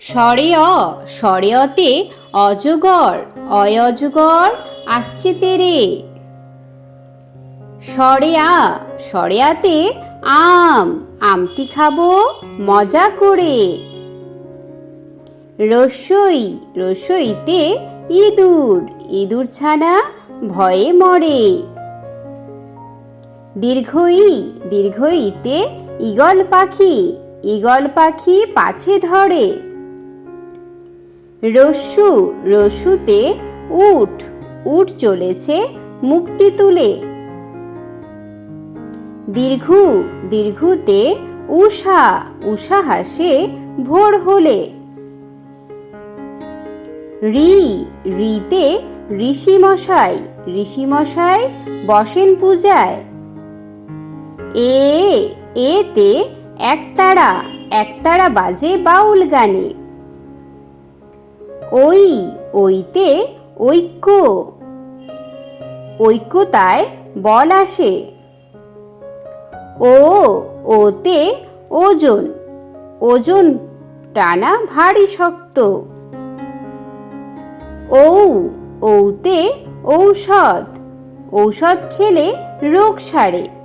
স্বরে অ স্বরে অতে অজগর অজগর আসছে তেরে। স্বরে আ আতে আম, আমটি খাব মজা করে। রসই, রসইতে ইঁদুর ইঁদুর ছানা ভয়ে মরে। দীর্ঘই, দীর্ঘইতে ঈগল পাখি ঈগল পাখি পাছে ধরে। রস্যু রস্যুতে উঠ উঠ চলেছে মুখটি তুলে। দীর্ঘু, দীর্ঘুতে উষা উষা হাসে ভোর হলে। রি, রিতে ঋষি মশাই ঋষি মশাই বসেন পূজায়। এ, এতে একতারা একতারা বাজে বাউল গানে। ওই ওইতে ঐক্য। ঐক্যতায় বল আসে। ও ওতে ওজন। ওজন টানা ভারী শক্ত। ঔ ঔতে ঔষধ। ঔষধ খেলে রোগ সারে।